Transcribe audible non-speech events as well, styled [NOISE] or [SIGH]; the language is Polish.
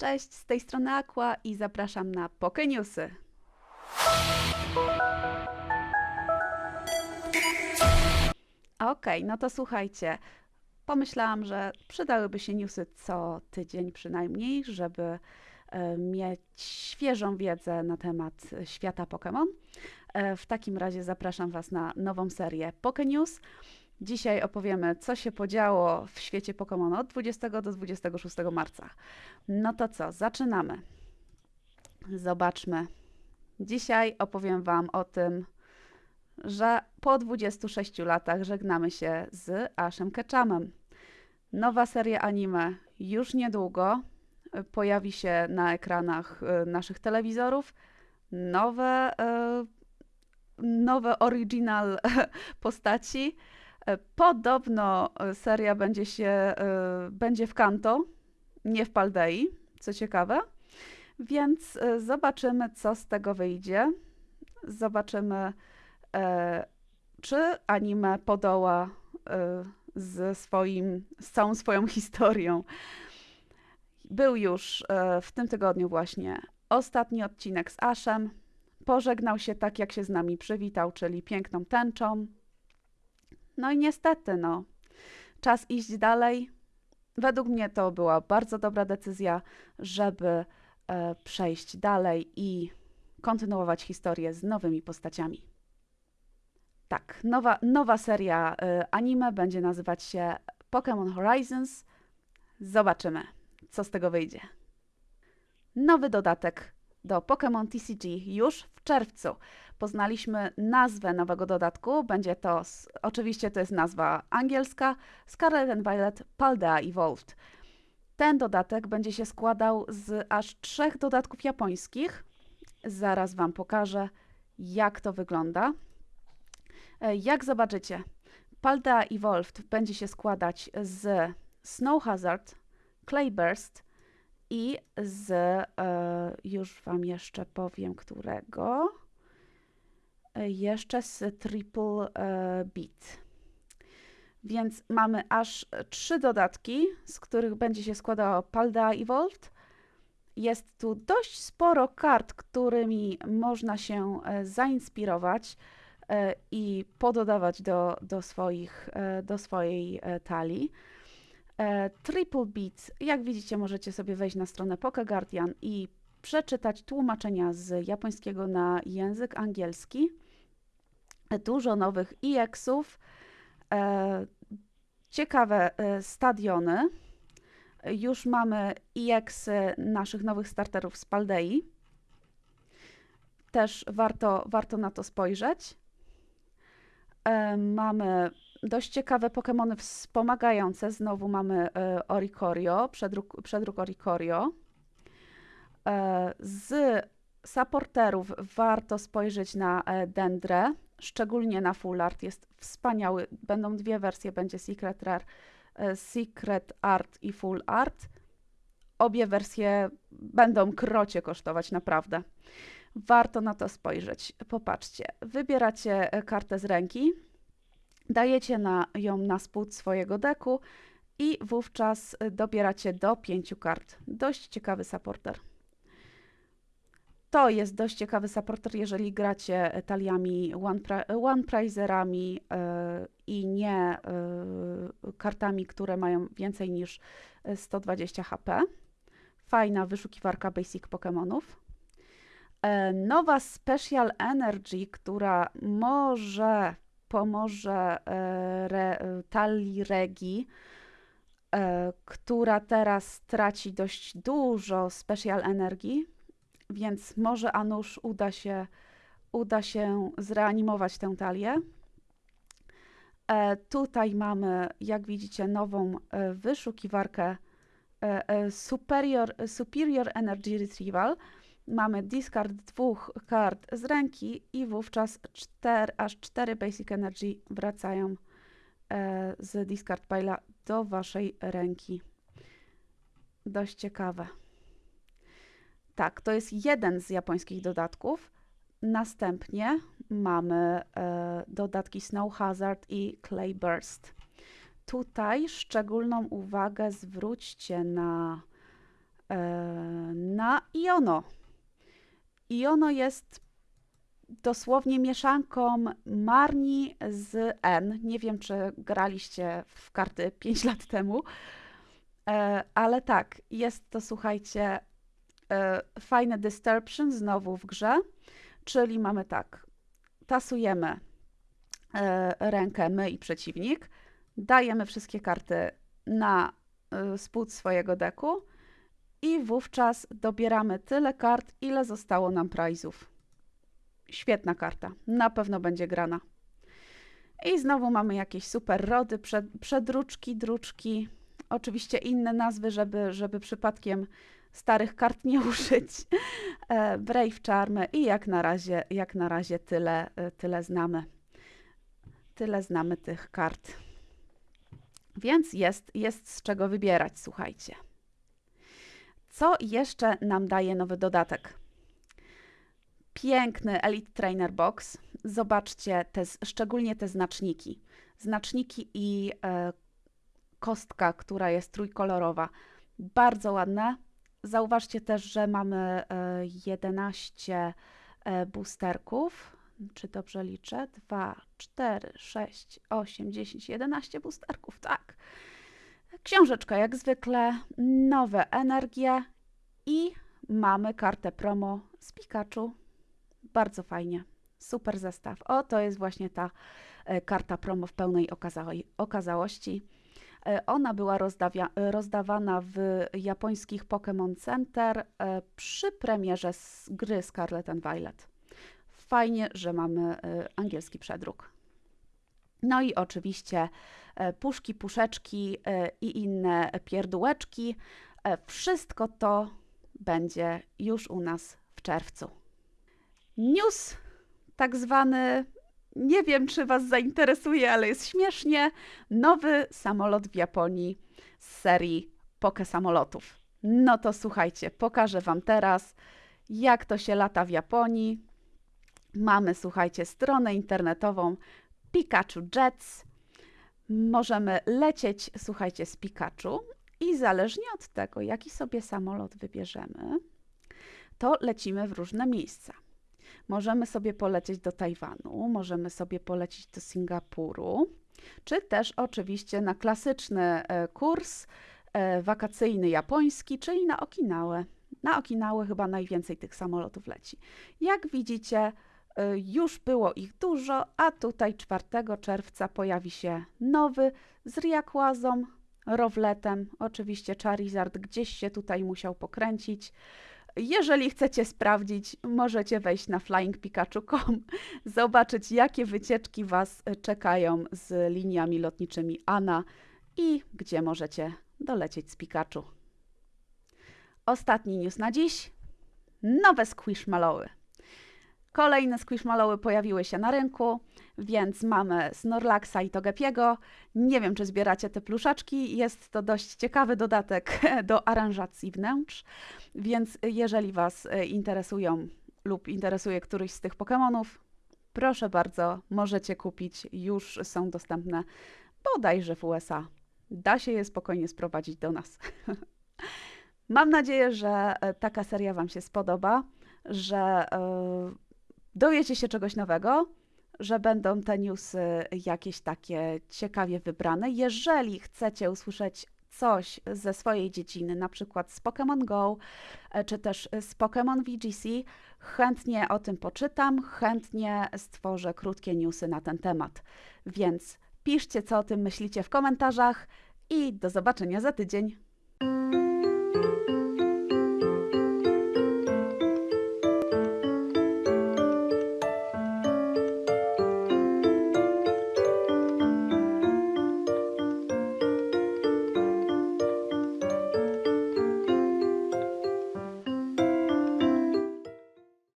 Cześć, z tej strony Aqua i zapraszam na Poke Newsy. Okej, no to słuchajcie. Pomyślałam, że przydałyby się newsy co tydzień przynajmniej, żeby e, mieć świeżą wiedzę na temat świata Pokémon. E, W takim razie zapraszam Was na nową serię Poke News. Dzisiaj opowiemy, co się podziało w świecie Pokémon od 20 do 26 marca. No to co, zaczynamy. Zobaczmy. Dzisiaj opowiem Wam o tym, że po 26 latach żegnamy się z Ashem Ketchumem. Nowa seria anime już niedługo pojawi się na ekranach y, naszych telewizorów. Nowe, y, nowe original [LAUGHS] postaci. E, Podobno e, seria będzie się, e, będzie w Kanto, nie w Paldei, co ciekawe. Więc zobaczymy, co z tego wyjdzie. Zobaczymy, czy anime podoła ze swoim, z całą swoją historią. Był już w tym tygodniu właśnie ostatni odcinek z Ashem. Pożegnał się tak, jak się z nami przywitał, czyli piękną tęczą. No i niestety, no, czas iść dalej. Według mnie to była bardzo dobra decyzja, żeby e, przejść dalej i kontynuować historię z nowymi postaciami. Tak, nowa, nowa seria e, anime będzie nazywać się Pokémon Horizons. Zobaczymy, co z tego wyjdzie. Nowy dodatek do Pokémon TCG już w czerwcu. Poznaliśmy nazwę nowego dodatku. Będzie to, oczywiście to jest nazwa angielska, Scarlet and Violet Paldea Evolved. Ten dodatek będzie się składał z aż trzech dodatków japońskich. Zaraz Wam pokażę, jak to wygląda. E, Jak zobaczycie, Paldea Evolved będzie się składać z Snow Hazard, Clayburst i z, e, już Wam jeszcze powiem, którego, e, jeszcze z Triple e, Beat. Więc mamy aż trzy dodatki, z których będzie się składała Paldea Evolved. Jest tu dość sporo kart, którymi można się zainspirować i pododawać do, do, swoich, do swojej talii. E, Triple Beat, jak widzicie, możecie sobie wejść na stronę Poke Guardian i przeczytać tłumaczenia z japońskiego na język angielski. Dużo nowych EX-ów, e, ciekawe e, stadiony. Już mamy EX naszych nowych starterów z Paldei. Też warto, warto na to spojrzeć. Mamy dość ciekawe Pokemony wspomagające. Znowu mamy e, Oricorio, przedruk, przedruk Oricorio. E, z supporterów warto spojrzeć na e, Dendrę, szczególnie na Full Art. Jest wspaniały. Będą dwie wersje, będzie Secret Rare, Secret Art i Full Art. Obie wersje będą krocie kosztować, naprawdę. Warto na to spojrzeć. Popatrzcie, wybieracie kartę z ręki, dajecie na, ją na spód swojego deku i wówczas y, dobieracie do pięciu kart. Dość ciekawy supporter. To jest dość ciekawy supporter, jeżeli gracie e, taliami one, pri- one yy, i nie yy, kartami, które mają więcej niż y, 120 HP. Fajna wyszukiwarka basic Pokémonów. Nowa Special Energy, która może pomoże e, re, talii Regi, e, która teraz traci dość dużo special energii, więc może a nuż uda się, uda się zreanimować tę talię. E, Tutaj mamy, jak widzicie, nową wyszukiwarkę Superior, Superior Energy Retrieval. Mamy discard dwóch kart z ręki i wówczas czter, aż cztery Basic Energy wracają e, z discard pile'a do waszej ręki. Dość ciekawe. Tak, to jest jeden z japońskich dodatków. Następnie mamy e, dodatki Snow Hazard i Clay Burst. Tutaj szczególną uwagę zwróćcie na e, na Iono. Iono jest dosłownie mieszanką Marni z N. Nie wiem, czy graliście w karty 5 lat temu, e, ale tak, jest to, słuchajcie, e, fajne Disturbtion znowu w grze, czyli mamy tak, tasujemy e, rękę my i przeciwnik, dajemy wszystkie karty na spód swojego deku i wówczas dobieramy tyle kart, ile zostało nam prizów. Świetna karta, na pewno będzie grana. I znowu mamy jakieś super rody, przed, przedruczki, druczki, oczywiście inne nazwy, żeby, żeby przypadkiem starych kart nie [LAUGHS] użyć. E, Brave Charmy i jak na razie, jak na razie tyle, e, tyle znamy. Tyle znamy tych kart. Więc jest, jest z czego wybierać, słuchajcie. Co jeszcze nam daje nowy dodatek? Piękny Elite Trainer Box. Zobaczcie te, szczególnie te znaczniki. Znaczniki i e, kostka, która jest trójkolorowa. Bardzo ładne. Zauważcie też, że mamy e, 11 e, boosterków. Czy dobrze liczę? 2, 4, 6, 8, 10, 11 boosterków, tak. Książeczka jak zwykle, nowe energie i mamy kartę promo z Pikachu. Bardzo fajnie, super zestaw. O, to jest właśnie ta e, karta promo w pełnej okazałości. E, ona była rozdawana w japońskich Pokémon Center e, przy premierze z gry Scarlet and Violet. Fajnie, że mamy angielski przedruk. No i oczywiście e, puszki, puszeczki e, i inne pierdółeczki. E, wszystko to będzie już u nas w czerwcu. News tak zwany, nie wiem czy Was zainteresuje, ale jest śmiesznie. Nowy samolot w Japonii z serii Poke Samolotów. No to słuchajcie, pokażę Wam teraz, jak to się lata w Japonii. Mamy, słuchajcie, stronę internetową Pikachu Jets. Możemy lecieć, słuchajcie, z Pikachu i zależnie od tego, jaki sobie samolot wybierzemy, to lecimy w różne miejsca. Możemy sobie polecieć do Tajwanu, możemy sobie polecieć do Singapuru, czy też oczywiście na klasyczny e, kurs e, wakacyjny japoński, czyli na Okinawę. Na Okinawę chyba najwięcej tych samolotów leci. Jak widzicie, już było ich dużo, a tutaj 4 czerwca pojawi się nowy z Riakłazą, Rowletem. Oczywiście Charizard gdzieś się tutaj musiał pokręcić. Jeżeli chcecie sprawdzić, możecie wejść na flyingpikachu.com, [LAUGHS] zobaczyć jakie wycieczki Was czekają z liniami lotniczymi ANA i gdzie możecie dolecieć z Pikachu. Ostatni news na dziś. Nowe Squishmallowy. Kolejne Squishmallowy pojawiły się na rynku, więc mamy Snorlaxa i Togepiego. Nie wiem, czy zbieracie te pluszaczki. Jest to dość ciekawy dodatek [LAUGHS] do aranżacji wnętrz, więc jeżeli Was e, interesują lub interesuje któryś z tych Pokémonów, proszę bardzo, możecie kupić. Już są dostępne bodajże w USA. Da się je spokojnie sprowadzić do nas. [LAUGHS] Mam nadzieję, że e, taka seria Wam się spodoba, że yy, dowiecie się czegoś nowego, że będą te newsy jakieś takie ciekawie wybrane. Jeżeli chcecie usłyszeć coś ze swojej dziedziny, na przykład z Pokémon Go, e, czy też z Pokémon VGC, chętnie o tym poczytam, chętnie stworzę krótkie newsy na ten temat. Więc piszcie, co o tym myślicie w komentarzach i do zobaczenia za tydzień.